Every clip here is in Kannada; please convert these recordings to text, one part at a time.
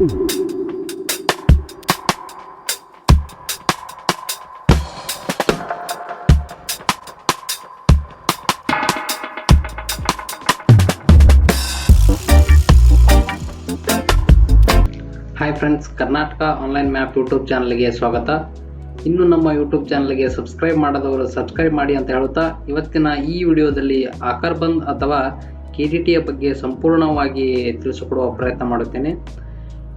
Hi friends Karnataka online map YouTube ಚಾನಲ್ಗೆ ಸ್ವಾಗತ. ಇನ್ನು ನಮ್ಮ ಯೂಟ್ಯೂಬ್ ಚಾನಲ್ಗೆ ಸಬ್ಸ್ಕ್ರೈಬ್ ಮಾಡದವರು ಸಬ್ಸ್ಕ್ರೈಬ್ ಮಾಡಿ ಅಂತ ಹೇಳುತ್ತಾ, ಇವತ್ತಿನ ಈ ವಿಡಿಯೋದಲ್ಲಿ ಆಕರ್ಬಂದ್ ಅಥವಾ ಕೆ ಡಿ ಟಿಯ ಬಗ್ಗೆ ಸಂಪೂರ್ಣವಾಗಿ ತಿಳಿಸಿಕೊಡುವ ಪ್ರಯತ್ನ ಮಾಡುತ್ತೇನೆ.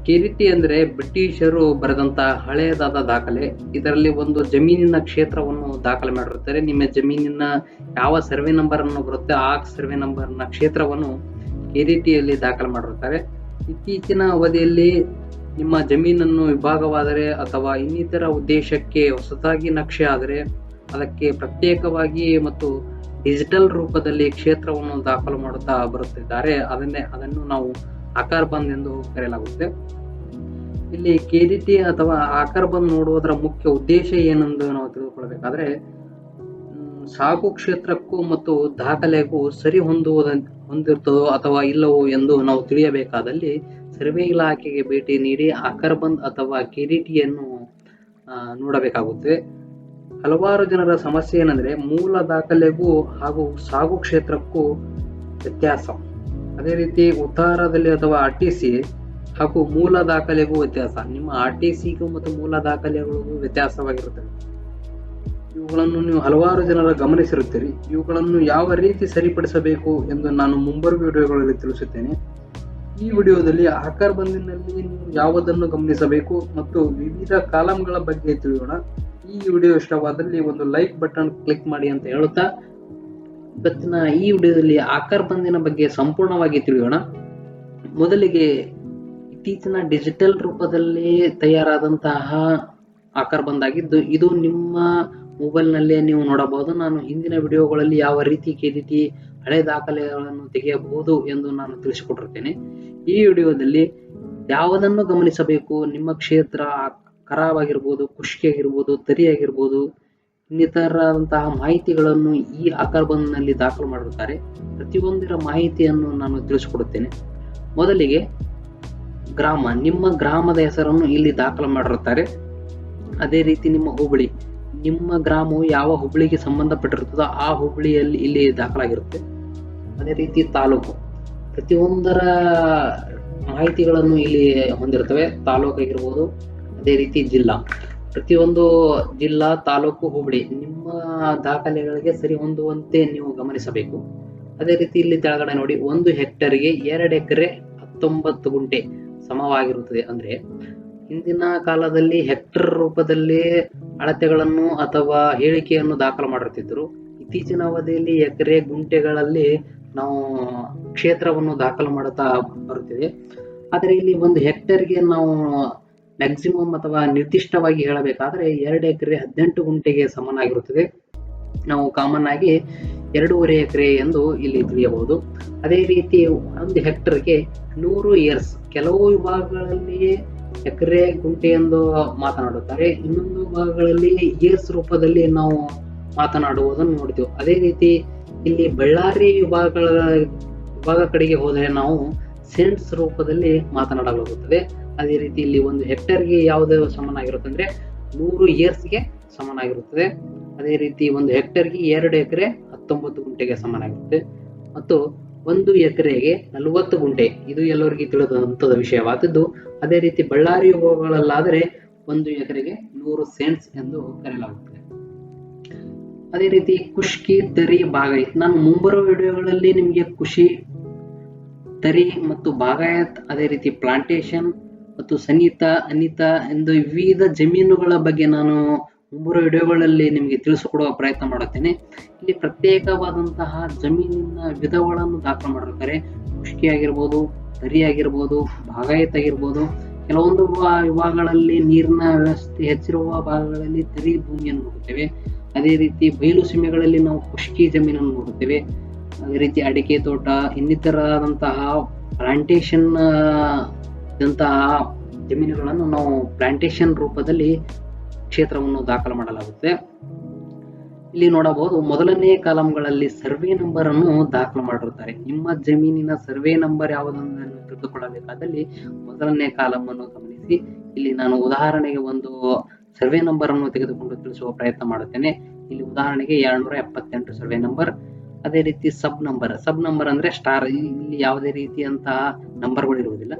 ಕೆ ಅಂದ್ರೆ ಬ್ರಿಟಿಷರು ಬರೆದಂತ ಹಳೆಯದಾದ ದಾಖಲೆ. ಇದರಲ್ಲಿ ಒಂದು ಜಮೀನಿನ ಕ್ಷೇತ್ರವನ್ನು ದಾಖಲೆ ಮಾಡಿರುತ್ತಾರೆ. ನಿಮ್ಮ ಜಮೀನಿನ ಯಾವ ಸರ್ವೆ ನಂಬರ್ ಅನ್ನು ಬರುತ್ತೆ, ಆ ಸರ್ವೆ ನಂಬರ್ನ ಕ್ಷೇತ್ರವನ್ನು ಕೆ ಡಿ ಟಿಯಲ್ಲಿ ದಾಖಲೆ ಮಾಡಿರುತ್ತಾರೆ. ಇತ್ತೀಚಿನ ಅವಧಿಯಲ್ಲಿ ನಿಮ್ಮ ಜಮೀನನ್ನು ವಿಭಾಗವಾದರೆ ಅಥವಾ ಇನ್ನಿತರ ಉದ್ದೇಶಕ್ಕೆ ಹೊಸದಾಗಿ ನಕ್ಷೆ ಆದರೆ, ಅದಕ್ಕೆ ಪ್ರತ್ಯೇಕವಾಗಿ ಮತ್ತು ಡಿಜಿಟಲ್ ರೂಪದಲ್ಲಿ ಕ್ಷೇತ್ರವನ್ನು ದಾಖಲು ಮಾಡುತ್ತಾ ಬರುತ್ತಿದ್ದಾರೆ. ಅದನ್ನೇ, ಅದನ್ನು ನಾವು ಆಕಾರ ಬಂದ್ ಎಂದು ಕರೆಯಲಾಗುತ್ತೆ. ಇಲ್ಲಿ ಕೆ ಡಿ ಟಿ ಅಥವಾ ಆಕಾರ ಬಂದ್ ನೋಡುವುದರ ಮುಖ್ಯ ಉದ್ದೇಶ ಏನೆಂದು ನಾವು ತಿಳಿದುಕೊಳ್ಬೇಕಾದ್ರೆ ಸಾಕು ಕ್ಷೇತ್ರಕ್ಕೂ ಮತ್ತು ದಾಖಲೆಗೂ ಸರಿ ಹೊಂದುವುದ, ಹೊಂದಿರ್ತದೋ ಅಥವಾ ಇಲ್ಲವೋ ಎಂದು ನಾವು ತಿಳಿಯಬೇಕಾದಲ್ಲಿ ಸರ್ವೆ ಇಲಾಖೆಗೆ ಭೇಟಿ ನೀಡಿ ಆಕರ್ಬಂದ್ ಅಥವಾ ಕಿರೀಟಿಯನ್ನು ನೋಡಬೇಕಾಗುತ್ತೆ. ಹಲವಾರು ಜನರ ಸಮಸ್ಯೆ ಏನಂದ್ರೆ, ಮೂಲ ದಾಖಲೆಗೂ ಹಾಗೂ ಸಾಗು ಕ್ಷೇತ್ರಕ್ಕೂ ವ್ಯತ್ಯಾಸ. ಅದೇ ರೀತಿ ಉತ್ತಾರದಲ್ಲಿ ಅಥವಾ ಆರ್ ಟಿ ಸಿ ಹಾಗೂ ಮೂಲ ದಾಖಲೆಗೂ ವ್ಯತ್ಯಾಸ. ನಿಮ್ಮ ಆರ್ ಟಿ ಸಿಗೂ ಮತ್ತು ಮೂಲ ದಾಖಲೆಗಳಿಗೂ ವ್ಯತ್ಯಾಸವಾಗಿರುತ್ತದೆ. ಇವುಗಳನ್ನು ನೀವು ಹಲವಾರು ಜನರ ಗಮನಿಸಿರುತ್ತೀರಿ. ಇವುಗಳನ್ನು ಯಾವ ರೀತಿ ಸರಿಪಡಿಸಬೇಕು ಎಂದು ನಾನು ಮುಂಬರುವ ವಿಡಿಯೋಗಳಲ್ಲಿ ತಿಳಿಸುತ್ತೇನೆ. ಈ ವಿಡಿಯೋದಲ್ಲಿ ಆಕರ್ ಬಂದಿನಲ್ಲಿ ನೀವು ಯಾವುದನ್ನು ಗಮನಿಸಬೇಕು ಮತ್ತು ವಿವಿಧ ಕಾಲಂಗಳ ಬಗ್ಗೆ ತಿಳಿಯೋಣ. ಈ ವಿಡಿಯೋ ಇಷ್ಟವಾದಲ್ಲಿ ಒಂದು ಲೈಕ್ ಬಟನ್ ಕ್ಲಿಕ್ ಮಾಡಿ ಅಂತ ಹೇಳುತ್ತಾ ಇವತ್ತಿನ ಈ ವಿಡಿಯೋದಲ್ಲಿ ಆಕಾರ ಬಂದಿನ ಬಗ್ಗೆ ಸಂಪೂರ್ಣವಾಗಿ ತಿಳಿಯೋಣ. ಮೊದಲಿಗೆ ಇತ್ತೀಚಿನ ಡಿಜಿಟಲ್ ರೂಪದಲ್ಲಿ ತಯಾರಾದಂತಹ ಆಕಾರ ಬಂದಾಗಿದ್ದು ಇದು ನಿಮ್ಮ ಮೊಬೈಲ್ನಲ್ಲೇ ನೀವು ನೋಡಬಹುದು. ನಾನು ಹಿಂದಿನ ವಿಡಿಯೋಗಳಲ್ಲಿ ಯಾವ ರೀತಿ ಕೆದಿತಿ ಹಳೆ ದಾಖಲೆಗಳನ್ನು ತೆಗೆಯಬಹುದು ಎಂದು ನಾನು ತಿಳಿಸಿಕೊಟ್ಟಿರ್ತೇನೆ. ಈ ವಿಡಿಯೋದಲ್ಲಿ ಯಾವುದನ್ನು ಗಮನಿಸಬೇಕು? ನಿಮ್ಮ ಕ್ಷೇತ್ರ ಖರಾಬ್ ಆಗಿರ್ಬೋದು ಖುಷಿ ತರಿ ಆಗಿರ್ಬೋದು ಇನ್ನಿತರದಂತಹ ಮಾಹಿತಿಗಳನ್ನು ಈ ಆಕಾರ ದಾಖಲು ಮಾಡಿರುತ್ತಾರೆ ಪ್ರತಿಯೊಂದರ ಮಾಹಿತಿಯನ್ನು ನಾನು ತಿಳಿಸಿಕೊಡುತ್ತೇನೆ. ಮೊದಲಿಗೆ ಗ್ರಾಮ, ನಿಮ್ಮ ಗ್ರಾಮದ ಹೆಸರನ್ನು ಇಲ್ಲಿ ದಾಖಲು ಮಾಡಿರುತ್ತಾರೆ. ಅದೇ ರೀತಿ ನಿಮ್ಮ ಹುಬ್ಬಳ್ಳಿ ನಿಮ್ಮ ಗ್ರಾಮವು ಯಾವ ಹುಬ್ಬಳ್ಳಿಗೆ ಸಂಬಂಧಪಟ್ಟಿರುತ್ತದೋ ಆ ಹುಬ್ಬಳ್ಳಿಯಲ್ಲಿ ಇಲ್ಲಿ ದಾಖಲಾಗಿರುತ್ತೆ. ಅದೇ ರೀತಿ ತಾಲೂಕು, ಪ್ರತಿಯೊಂದರ ಮಾಹಿತಿಗಳನ್ನು ಇಲ್ಲಿ ಹೊಂದಿರುತ್ತವೆ. ತಾಲೂಕು ಆಗಿರ್ಬೋದು ಅದೇ ರೀತಿ ಜಿಲ್ಲಾ. ಪ್ರತಿಯೊಂದು ಜಿಲ್ಲಾ, ತಾಲೂಕು, ಹೋಬಳಿ ನಿಮ್ಮ ದಾಖಲೆಗಳಿಗೆ ಸರಿ ಹೊಂದುವಂತೆ ನೀವು ಗಮನಿಸಬೇಕು. ಅದೇ ರೀತಿ ಇಲ್ಲಿ ತೆಳಗಡೆ ನೋಡಿ ಒಂದು ಹೆಕ್ಟರ್ಗೆ ಎರಡು ಎಕರೆ ಹತ್ತೊಂಬತ್ತು ಗುಂಟೆ ಸಮವಾಗಿರುತ್ತದೆ. ಅಂದ್ರೆ ಹಿಂದಿನ ಕಾಲದಲ್ಲಿ ಹೆಕ್ಟರ್ ರೂಪದಲ್ಲಿ ಅಳತೆಗಳನ್ನು ಅಥವಾ ಹೇಳಿಕೆಯನ್ನು ದಾಖಲು ಮಾಡುತ್ತಿದ್ದರು ಇತ್ತೀಚಿನ ಅವಧಿಯಲ್ಲಿ ಎಕರೆ ಗುಂಟೆಗಳಲ್ಲಿ ನಾವು ಕ್ಷೇತ್ರವನ್ನು ದಾಖಲು ಮಾಡುತ್ತಾ ಬರುತ್ತಿದೆ ಆದರೆ ಇಲ್ಲಿ ಒಂದು ಹೆಕ್ಟರ್ಗೆ ನಾವು ಮ್ಯಾಕ್ಸಿಮಮ್ ಅಥವಾ ನಿರ್ದಿಷ್ಟವಾಗಿ ಹೇಳಬೇಕಾದ್ರೆ ಎರಡು ಎಕರೆ ಹದಿನೆಂಟು ಗುಂಟೆಗೆ ಸಮನಾಗಿರುತ್ತದೆ. ನಾವು ಕಾಮನ್ ಆಗಿ ಎರಡೂವರೆ ಎಕರೆ ಎಂದು ಇಲ್ಲಿ ತಿಳಿಯಬಹುದು. ಅದೇ ರೀತಿ ಒಂದು ಹೆಕ್ಟರ್ಗೆ ನೂರು ಇಯರ್ಸ್ ಕೆಲವು ವಿಭಾಗಗಳಲ್ಲಿಯೇ ಎಕರೆ ಗುಂಟೆ ಎಂದು ಮಾತನಾಡುತ್ತಾರೆ. ಇನ್ನೊಂದು ಭಾಗಗಳಲ್ಲಿ ಇಯರ್ಸ್ ರೂಪದಲ್ಲಿ ನಾವು ಮಾತನಾಡುವುದನ್ನು ನೋಡ್ತೀವಿ. ಅದೇ ರೀತಿ ಇಲ್ಲಿ ಬಳ್ಳಾರಿ ವಿಭಾಗಗಳ ವಿಭಾಗ ಕಡೆಗೆ ಹೋದರೆ ನಾವು ಸೆಂಟ್ಸ್ ರೂಪದಲ್ಲಿ ಮಾತನಾಡಲಾಗುತ್ತದೆ. ಅದೇ ರೀತಿ ಇಲ್ಲಿ ಒಂದು ಹೆಕ್ಟರ್ಗೆ ಯಾವುದು ಸಮನಾಗಿರುತ್ತೆ ಅಂದ್ರೆ ನೂರು ಇಯರ್ಸ್ಗೆ ಸಮನಾಗಿರುತ್ತದೆ ಅದೇ ರೀತಿ ಒಂದು ಹೆಕ್ಟರ್ಗೆ ಎರಡು ಎಕರೆ ಹತ್ತೊಂಬತ್ತು ಗುಂಟೆಗೆ ಸಮನಾಗಿರುತ್ತೆ ಮತ್ತು ಒಂದು ಎಕರೆಗೆ ನಲವತ್ತು ಗುಂಟೆ, ಇದು ಎಲ್ಲರಿಗೂ ತಿಳಿದಂಥದ ವಿಷಯವಾದದ್ದು. ಅದೇ ರೀತಿ ಬಳ್ಳಾರಿ ವಿಭಾಗಗಳಲ್ಲಾದರೆ ಒಂದು ಎಕರೆಗೆ ನೂರು ಸೆಂಟ್ಸ್ ಎಂದು ಕರೆಯಲಾಗುತ್ತದೆ. ಅದೇ ರೀತಿ ಕುಷ್ಕಿ ತರಿ, ಬಾಗಾಯತ್. ನಾನು ಮುಂಬರುವ ವಿಡಿಯೋಗಳಲ್ಲಿ ನಿಮಗೆ ಖುಷಿ, ತರಿ ಮತ್ತು ಬಾಗಾಯತ್, ಅದೇ ರೀತಿ ಪ್ಲಾಂಟೇಶನ್ ಮತ್ತು ಸನಿತಾ, ಅನಿತಾ ಎಂದು ವಿವಿಧ ಜಮೀನುಗಳ ಬಗ್ಗೆ ನಾನು ಮುಂಬರುವ ವಿಡಿಯೋಗಳಲ್ಲಿ ನಿಮಗೆ ತಿಳಿಸಿಕೊಡುವ ಪ್ರಯತ್ನ ಮಾಡುತ್ತೇನೆ. ಇಲ್ಲಿ ಪ್ರತ್ಯೇಕವಾದಂತಹ ಜಮೀನಿನ ವಿಧಗಳನ್ನು ದಾಖಲು ಮಾಡಿರ್ತಾರೆ. ಮುಷ್ಕಿ ಆಗಿರ್ಬೋದು ತರಿ ಆಗಿರ್ಬೋದು ಬಾಗಾಯತ್ ಆಗಿರ್ಬೋದು. ಕೆಲವೊಂದು ವಿಭಾಗಗಳಲ್ಲಿ ನೀರಿನ ವ್ಯವಸ್ಥೆ ಹೆಚ್ಚಿರುವ ಭಾಗಗಳಲ್ಲಿ ತರಿ ಭೂಮಿಯನ್ನು ನೋಡುತ್ತೇವೆ. ಅದೇ ರೀತಿ ಬಯಲು ಸೀಮೆಗಳಲ್ಲಿ ನಾವು ಖುಷ್ಕಿ ಜಮೀನನ್ನು ನೋಡುತ್ತೇವೆ. ಅದೇ ರೀತಿ ಅಡಿಕೆ ತೋಟ, ಇನ್ನಿತರದಂತಹ ಪ್ಲಾಂಟೇಶನ್ ದಂತಹ ಜಮೀನುಗಳನ್ನು ನಾವು ಪ್ಲಾಂಟೇಶನ್ ರೂಪದಲ್ಲಿ ಕ್ಷೇತ್ರವನ್ನು ದಾಖಲು ಮಾಡಲಾಗುತ್ತೆ. ಇಲ್ಲಿ ನೋಡಬಹುದು ಮೊದಲನೇ ಕಾಲಂಗಳಲ್ಲಿ ಸರ್ವೆ ನಂಬರ್ ಅನ್ನು ದಾಖಲು ಮಾಡಿರುತ್ತಾರೆ. ನಿಮ್ಮ ಜಮೀನಿನ ಸರ್ವೆ ನಂಬರ್ ಯಾವುದನ್ನು ತಿಳಿದುಕೊಳ್ಳಬೇಕಾದಲ್ಲಿ ಮೊದಲನೇ ಕಾಲಂ ಅನ್ನು ಗಮನಿಸಿ. ಇಲ್ಲಿ ನಾನು ಉದಾಹರಣೆಗೆ ಒಂದು ಸರ್ವೆ ನಂಬರ್ ಅನ್ನು ತೆಗೆದುಕೊಂಡು ತಿಳಿಸುವ ಪ್ರಯತ್ನ ಮಾಡುತ್ತೇನೆ. ಇಲ್ಲಿ ಉದಾಹರಣೆಗೆ ಎರಡ್ನೂರ ಎಪ್ಪತ್ತೆಂಟು ಸರ್ವೆ ನಂಬರ್ ಅದೇ ರೀತಿ ಸಬ್ ನಂಬರ್ ಸಬ್ ನಂಬರ್ ಅಂದ್ರೆ ಸ್ಟಾರ್ ಇಲ್ಲಿ ಯಾವುದೇ ರೀತಿಯಂತಹ ನಂಬರ್ಗಳು ಇರುವುದಿಲ್ಲ.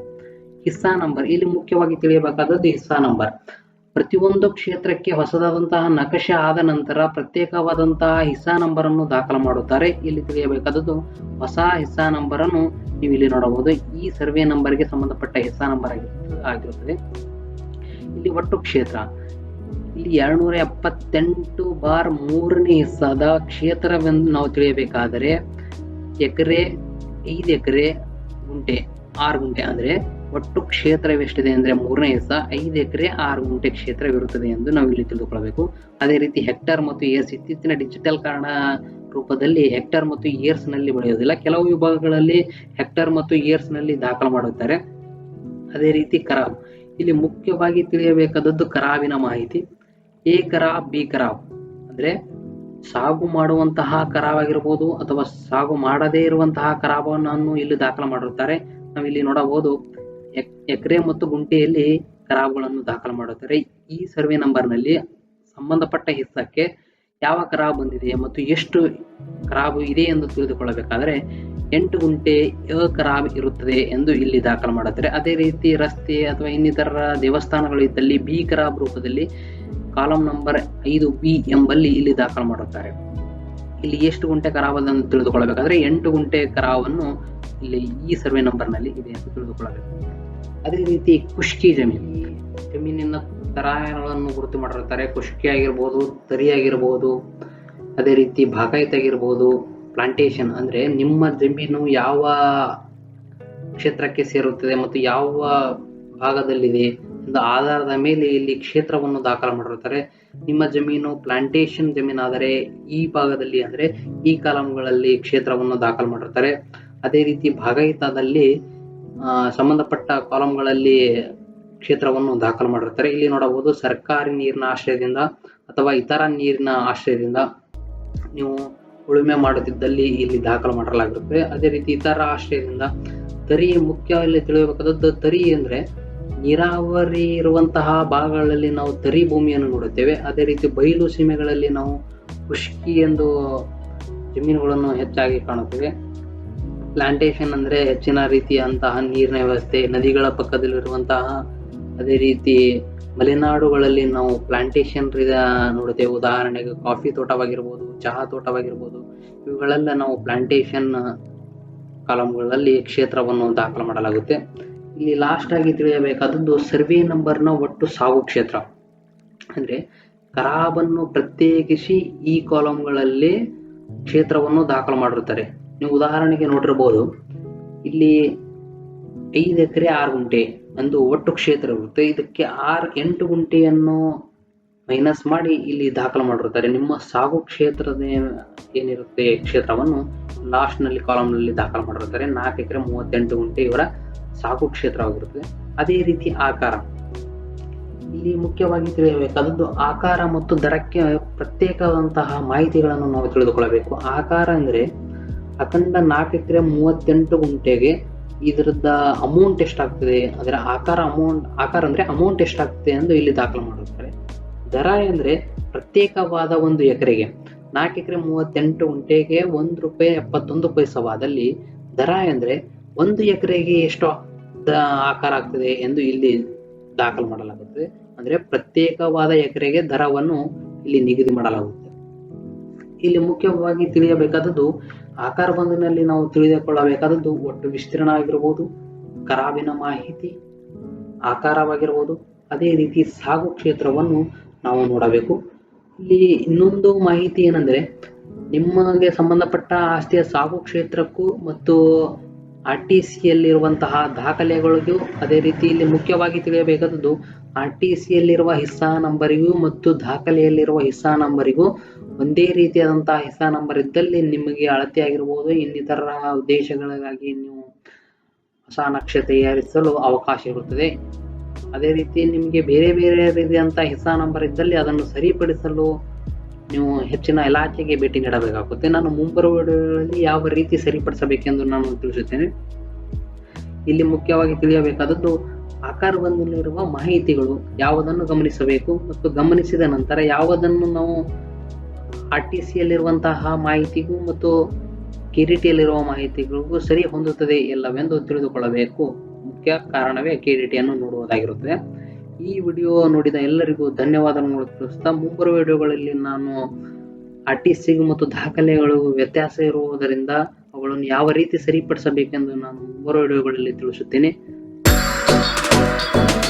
ಹಿಸ್ಸಾ ನಂಬರ್. ಇಲ್ಲಿ ಮುಖ್ಯವಾಗಿ ತಿಳಿಯಬೇಕಾದದ್ದು ಹಿಸ್ಸಾ ನಂಬರ್. ಪ್ರತಿಯೊಂದು ಕ್ಷೇತ್ರಕ್ಕೆ ಹೊಸದಾದಂತಹ ನಕಶೆ ಆದ ನಂತರ ಪ್ರತ್ಯೇಕವಾದಂತಹ ಹಿಸ್ಸಾ ನಂಬರ್ ಅನ್ನು ದಾಖಲು ಮಾಡುತ್ತಾರೆ. ಇಲ್ಲಿ ತಿಳಿಯಬೇಕಾದದ್ದು ಹೊಸ ಹಿಸ್ಸಾ ನಂಬರ್ ಅನ್ನು ನೀವು ಇಲ್ಲಿ ನೋಡಬಹುದು. ಈ ಸರ್ವೆ ನಂಬರ್ಗೆ ಸಂಬಂಧಪಟ್ಟ ಹಿಸ್ಸಾ ನಂಬರ್ ಆಗಿರುತ್ತದೆ. ಇಲ್ಲಿ ಒಟ್ಟು ಕ್ಷೇತ್ರ. ಇಲ್ಲಿ ಎರಡ್ನೂರ ಎಪ್ಪತ್ತೆಂಟು ಬಾರ್ ಮೂರನೇ ಹಿಸ್ಸಾದ ಕ್ಷೇತ್ರವೆಂದು ನಾವು ತಿಳಿಯಬೇಕಾದರೆ ಎಕರೆ, ಐದು ಎಕರೆ ಗುಂಟೆ, ಆರು ಗುಂಟೆ ಅಂದ್ರೆ ಒಟ್ಟು ಕ್ಷೇತ್ರವೆಷ್ಟಿದೆ ಅಂದ್ರೆ ಮೂರನೇ ಎಸ ಐದು ಎಕರೆ ಆರು ಗುಂಟೆ ಕ್ಷೇತ್ರವಿರುತ್ತದೆ ಎಂದು ನಾವು ಇಲ್ಲಿ ತಿಳಿದುಕೊಳ್ಳಬೇಕು. ಅದೇ ರೀತಿ ಹೆಕ್ಟರ್ ಮತ್ತು ಏರ್ಸ್ ಇತ್ತೀಚಿನ ಡಿಜಿಟಲ್ ಕಾರಣ ರೂಪದಲ್ಲಿ ಹೆಕ್ಟರ್ ಮತ್ತು ಇಯರ್ಸ್ನಲ್ಲಿ ಬೆಳೆಯೋದಿಲ್ಲ ಕೆಲವು ವಿಭಾಗಗಳಲ್ಲಿ ಹೆಕ್ಟರ್ ಮತ್ತು ಇಯರ್ಸ್ನಲ್ಲಿ ದಾಖಲು ಮಾಡುತ್ತಾರೆ. ಅದೇ ರೀತಿ ಕರಾಬ್. ಇಲ್ಲಿ ಮುಖ್ಯವಾಗಿ ತಿಳಿಯಬೇಕಾದದ್ದು ಕರಾಬಿನ ಮಾಹಿತಿ. ಎ ಕರಾಬ್, ಬಿ ಕರಾಬ್. ಅಂದ್ರೆ ಸಾಗು ಮಾಡುವಂತಹ ಕರಾವಾಗಿರ್ಬೋದು ಅಥವಾ ಸಾಗು ಮಾಡದೇ ಇರುವಂತಹ ಕರಾಬನ್ನು ಇಲ್ಲಿ ದಾಖಲು ಮಾಡಿರುತ್ತಾರೆ. ನಾವಿಲ್ಲಿ ನೋಡಬಹುದು. ಎಕರೆ ಮತ್ತು ಗುಂಟೆಯಲ್ಲಿ ಕರಾಬುಗಳನ್ನು ದಾಖಲು ಮಾಡುತ್ತಾರೆ. ಈ ಸರ್ವೆ ನಂಬರ್ನಲ್ಲಿ ಸಂಬಂಧಪಟ್ಟ ಹಿಸ್ಸಕ್ಕೆ ಯಾವ ಕರಾಬ್ ಬಂದಿದೆ ಮತ್ತು ಎಷ್ಟು ಕರಾಬು ಇದೆ ಎಂದು ತಿಳಿದುಕೊಳ್ಳಬೇಕಾದರೆ, ಎಂಟು ಗುಂಟೆ ಅ ಕರಾಬ್ ಇರುತ್ತದೆ ಎಂದು ಇಲ್ಲಿ ದಾಖಲು ಮಾಡುತ್ತಾರೆ. ಅದೇ ರೀತಿ ರಸ್ತೆ ಅಥವಾ ಇನ್ನಿತರ ದೇವಸ್ಥಾನಗಳು ಇದ್ದಲ್ಲಿ ಬಿ ಕರಾಬ್ ರೂಪದಲ್ಲಿ ಕಾಲಂ ನಂಬರ್ ಐದು ಬಿ ಎಂಬಲ್ಲಿ ಇಲ್ಲಿ ದಾಖಲು ಮಾಡುತ್ತಾರೆ. ಇಲ್ಲಿ ಎಷ್ಟು ಗುಂಟೆ ಕರಾವನ್ನು ತಿಳಿದುಕೊಳ್ಳಬೇಕಾದ್ರೆ, ಎಂಟು ಗುಂಟೆ ಕರಾವನ್ನು ಇಲ್ಲಿ ಈ ಸರ್ವೆ ನಂಬರ್ನಲ್ಲಿ ಇದೆ ಎಂದು ತಿಳಿದುಕೊಳ್ಳಬೇಕು. ಅದೇ ರೀತಿ ಖುಷ್ಕಿ ಜಮೀನು ಜಮೀನಿನ ತರಹಗಳನ್ನು ಗುರುತು ಮಾಡಿರ್ತಾರೆ ಖುಷ್ಕಿ ಆಗಿರ್ಬೋದು, ತರಿ ಆಗಿರ್ಬೋದು, ಅದೇ ರೀತಿ ಭಾಗಾಯಿತ ಆಗಿರ್ಬೋದು ಪ್ಲಾಂಟೇಶನ್ ಅಂದರೆ ನಿಮ್ಮ ಜಮೀನು ಯಾವ ಕ್ಷೇತ್ರಕ್ಕೆ ಸೇರುತ್ತದೆ ಮತ್ತು ಯಾವ ಭಾಗದಲ್ಲಿದೆ ಆಧಾರದ ಮೇಲೆ ಇಲ್ಲಿ ಕ್ಷೇತ್ರವನ್ನು ದಾಖಲು ಮಾಡಿರುತ್ತಾರೆ. ನಿಮ್ಮ ಜಮೀನು ಪ್ಲಾಂಟೇಶನ್ ಜಮೀನಾದರೆ ಈ ಭಾಗದಲ್ಲಿ ಅಂದ್ರೆ ಈ ಕಾಲಂಗಳಲ್ಲಿ ಕ್ಷೇತ್ರವನ್ನು ದಾಖಲು ಮಾಡಿರ್ತಾರೆ ಅದೇ ರೀತಿ ಭಾಗಹಿತದಲ್ಲಿ ಸಂಬಂಧಪಟ್ಟ ಕಾಲಂಗಳಲ್ಲಿ ಕ್ಷೇತ್ರವನ್ನು ದಾಖಲು ಮಾಡಿರ್ತಾರೆ. ಇಲ್ಲಿ ನೋಡಬಹುದು ಸರ್ಕಾರಿ ನೀರಿನ ಆಶ್ರಯದಿಂದ ಅಥವಾ ಇತರ ನೀರಿನ ಆಶ್ರಯದಿಂದ ನೀವು ಉಳುಮೆ ಮಾಡುತ್ತಿದ್ದಲ್ಲಿ ಇಲ್ಲಿ ದಾಖಲು ಮಾಡಲಾಗಿರುತ್ತದೆ. ಅದೇ ರೀತಿ ಇತರ ಆಶ್ರಯದಿಂದ ತರಿ ಮುಖ್ಯ ಇಲ್ಲಿ ತಿಳಿಯಬೇಕಾದದ್ದು ತರಿ ಅಂದ್ರೆ ನೀರಾವರಿ ಇರುವಂತಹ ಭಾಗಗಳಲ್ಲಿ ನಾವು ತರಿ ಭೂಮಿಯನ್ನು ನೋಡುತ್ತೇವೆ. ಅದೇ ರೀತಿ ಬಯಲು ಸೀಮೆಗಳಲ್ಲಿ ನಾವು ಖುಷ್ಕಿ ಎಂದು ಜಮೀನುಗಳನ್ನು ಹೆಚ್ಚಾಗಿ ಕಾಣುತ್ತೇವೆ. ಪ್ಲಾಂಟೇಶನ್ ಅಂದ್ರೆ ಹೆಚ್ಚಿನ ರೀತಿಯಂತಹ ನೀರಿನ ವ್ಯವಸ್ಥೆ, ನದಿಗಳ ಪಕ್ಕದಲ್ಲಿರುವಂತಹ ಅದೇ ರೀತಿ ಮಲೆನಾಡುಗಳಲ್ಲಿ ನಾವು ಪ್ಲಾಂಟೇಶನ್ ನೋಡುತ್ತೇವೆ ಉದಾಹರಣೆಗೆ ಕಾಫಿ ತೋಟವಾಗಿರ್ಬೋದು, ಚಹಾ ತೋಟವಾಗಿರ್ಬೋದು, ಇವುಗಳೆಲ್ಲ ನಾವು ಪ್ಲಾಂಟೇಶನ್ ಕಾಲಂಗಳಲ್ಲಿ ಕ್ಷೇತ್ರವನ್ನು ದಾಖಲು ಮಾಡಲಾಗುತ್ತೆ. ಇಲ್ಲಿ ಲಾಸ್ಟ್ ಆಗಿ ತಿಳಿಯಬೇಕಾದದ್ದು ಸರ್ವೆ ನಂಬರ್ನ ಒಟ್ಟು ಸಾವು ಕ್ಷೇತ್ರ. ಅಂದ್ರೆ ಕರಾಬನ್ನು ಪ್ರತ್ಯೇಕಿಸಿ ಈ ಕಾಲಂಗಳಲ್ಲಿ ಕ್ಷೇತ್ರವನ್ನು ದಾಖಲು ಮಾಡಿರ್ತಾರೆ ನೀವು ಉದಾಹರಣೆಗೆ ನೋಡಿರ್ಬೋದು, ಇಲ್ಲಿ ಐದು ಎಕರೆ ಆರು ಗುಂಟೆ ಒಂದು ಒಟ್ಟು ಕ್ಷೇತ್ರ ಇರುತ್ತೆ. ಇದಕ್ಕೆ ಆರು, ಎಂಟು ಗುಂಟೆಯನ್ನು ಮೈನಸ್ ಮಾಡಿ ಇಲ್ಲಿ ದಾಖಲು ಮಾಡಿರ್ತಾರೆ ನಿಮ್ಮ ಸಾಗು ಕ್ಷೇತ್ರದ ಏನಿರುತ್ತೆ ಕ್ಷೇತ್ರವನ್ನು ಲಾಸ್ಟ್ನಲ್ಲಿ ಕಾಲಮ್ನಲ್ಲಿ ಕಾಲಮ್ನಲ್ಲಿ ದಾಖಲು ಮಾಡಿರ್ತಾರೆ ನಾಲ್ಕು ಎಕರೆ, ಮೂವತ್ತೆಂಟು ಗುಂಟೆ ಇವರ ಸಾಗು ಕ್ಷೇತ್ರವಾಗಿರುತ್ತದೆ ಅದೇ ರೀತಿ ಆಕಾರ. ಇಲ್ಲಿ ಮುಖ್ಯವಾಗಿ ತಿಳಿಯಬೇಕಾದದ್ದು ಆಕಾರ ಮತ್ತು ದರಕ್ಕೆ ಪ್ರತ್ಯೇಕವಾದಂತಹ ಮಾಹಿತಿಗಳನ್ನು ನಾವು ತಿಳಿದುಕೊಳ್ಳಬೇಕು. ಆಕಾರ ಅಂದ್ರೆ ಅಖಂಡ ನಾಲ್ಕು ಎಕರೆ ಮೂವತ್ತೆಂಟು ಗುಂಟೆಗೆ ಇದರದ ಅಮೌಂಟ್ ಎಷ್ಟಾಗ್ತದೆ? ಅದರ ಆಕಾರ ಅಮೌಂಟ್ ಆಕಾರ ಅಂದ್ರೆ ಅಮೌಂಟ್ ಎಷ್ಟಾಗ್ತದೆ ಎಂದು ಇಲ್ಲಿ ದಾಖಲು ಮಾಡಿರ್ತಾರೆ. ದರ ಅಂದ್ರೆ ಪ್ರತ್ಯೇಕವಾದ ಒಂದು ಎಕರೆಗೆ. ನಾಲ್ಕು ಎಕರೆ ಮೂವತ್ತೆಂಟು ಗುಂಟೆಗೆ ಒಂದು ರೂಪಾಯಿ ಎಪ್ಪತ್ತೊಂದು ಪೈಸವಾದಲ್ಲಿ ದರ ಅಂದ್ರೆ ಒಂದು ಎಕರೆಗೆ ಎಷ್ಟು ಆಕಾರ ಆಗ್ತದೆ ಎಂದು ಇಲ್ಲಿ ದಾಖಲು ಮಾಡಲಾಗುತ್ತದೆ. ಅಂದ್ರೆ ಪ್ರತ್ಯೇಕವಾದ ಎಕರೆಗೆ ದರವನ್ನು ಇಲ್ಲಿ ನಿಗದಿ ಮಾಡಲಾಗುತ್ತದೆ. ಇಲ್ಲಿ ಮುಖ್ಯವಾಗಿ ತಿಳಿಯಬೇಕಾದದ್ದು ಆಕಾರ ಬಂಧನಲ್ಲಿ ನಾವು ತಿಳಿದುಕೊಳ್ಳಬೇಕಾದದ್ದು ಒಟ್ಟು ವಿಸ್ತೀರ್ಣ ಆಗಿರ್ಬೋದು ಕರಾವಿನ ಮಾಹಿತಿ ಆಕಾರವಾಗಿರ್ಬೋದು, ಅದೇ ರೀತಿ ಸಾಗು ಕ್ಷೇತ್ರವನ್ನು ನಾವು ನೋಡಬೇಕು. ಇಲ್ಲಿ ಇನ್ನೊಂದು ಮಾಹಿತಿ ಏನಂದ್ರೆ, ನಿಮಗೆ ಸಂಬಂಧಪಟ್ಟ ಆಸ್ತಿಯ ಸಾಗು ಕ್ಷೇತ್ರಕ್ಕೂ ಮತ್ತು ಆರ್ ಟಿ ಸಿಯಲ್ಲಿರುವಂತಹ ದಾಖಲೆಗಳಿಗೂ ಅದೇ ರೀತಿ ಇಲ್ಲಿ ಮುಖ್ಯವಾಗಿ ತಿಳಿಯಬೇಕಾದದ್ದು ಆರ್ ಟಿ ಸಿಯಲ್ಲಿರುವ ಹಿಸ್ಸಾ ನಂಬರಿಗೂ ಮತ್ತು ದಾಖಲೆಯಲ್ಲಿರುವ ಹಿಸ್ಸಾ ನಂಬರಿಗೂ ಒಂದೇ ರೀತಿಯಾದಂತಹ ಹಿಸ್ಸಾ ನಂಬರ್ ಇದ್ದಲ್ಲಿ ನಿಮಗೆ ಅಳತೆ ಆಗಿರ್ಬೋದು ಇನ್ನಿತರ ಉದ್ದೇಶಗಳಿಗಾಗಿ ನೀವು ಹೊಸ ನಕ್ಷೆ ತಯಾರಿಸಲು ಅವಕಾಶ ಇರುತ್ತದೆ. ಅದೇ ರೀತಿ ನಿಮಗೆ ಬೇರೆ ಬೇರೆ ರೀತಿಯಂತ ಹಿಸ್ಸಾ ನಂಬರ್ ಇದ್ದಲ್ಲಿ ಅದನ್ನು ಸರಿಪಡಿಸಲು ನೀವು ಹೆಚ್ಚಿನ ಇಲಾಖೆಗೆ ಭೇಟಿ ನೀಡಬೇಕಾಗುತ್ತೆ. ನಾನು ಮುಂಬರುವ ಯಾವ ರೀತಿ ಸರಿಪಡಿಸಬೇಕೆಂದು ನಾನು ತಿಳಿಸುತ್ತೇನೆ. ಇಲ್ಲಿ ಮುಖ್ಯವಾಗಿ ತಿಳಿಯಬೇಕಾದದ್ದು ಆಕಾರ ಬಂದಲ್ಲಿರುವ ಮಾಹಿತಿಗಳು ಯಾವುದನ್ನು ಗಮನಿಸಬೇಕು ಮತ್ತು ಗಮನಿಸಿದ ನಂತರ ಯಾವುದನ್ನು ನಾವು ಆರ್ ಟಿ ಸಿಯಲ್ಲಿರುವಂತಹ ಮಾಹಿತಿಗೂ ಮತ್ತು ಕಿರೀಟಿಯಲ್ಲಿರುವ ಮಾಹಿತಿಗಳಿಗೂ ಸರಿ ಹೊಂದುತ್ತದೆ ಇಲ್ಲವೆಂದು ತಿಳಿದುಕೊಳ್ಳಬೇಕು. ಮುಖ್ಯ ಕಾರಣವೇ ಕಿರೀಟಿಯನ್ನು ನೋಡುವುದಾಗಿರುತ್ತದೆ. ಈ ವಿಡಿಯೋ ನೋಡಿದ ಎಲ್ಲರಿಗೂ ಧನ್ಯವಾದಗಳು ತಿಳಿಸ್ತಾ ಮುಂಬರುವ ವಿಡಿಯೋಗಳಲ್ಲಿ ನಾನು ಆರ್ ಟಿ ಸಿಗೂ ಮತ್ತು ದಾಖಲೆಗಳು ವ್ಯತ್ಯಾಸ ಇರುವುದರಿಂದ ಅವುಗಳನ್ನು ಯಾವ ರೀತಿ ಸರಿಪಡಿಸಬೇಕೆಂದು ನಾನು ಮುಂಬರುವ ವಿಡಿಯೋಗಳಲ್ಲಿ ತಿಳಿಸುತ್ತೇನೆ. Thank you.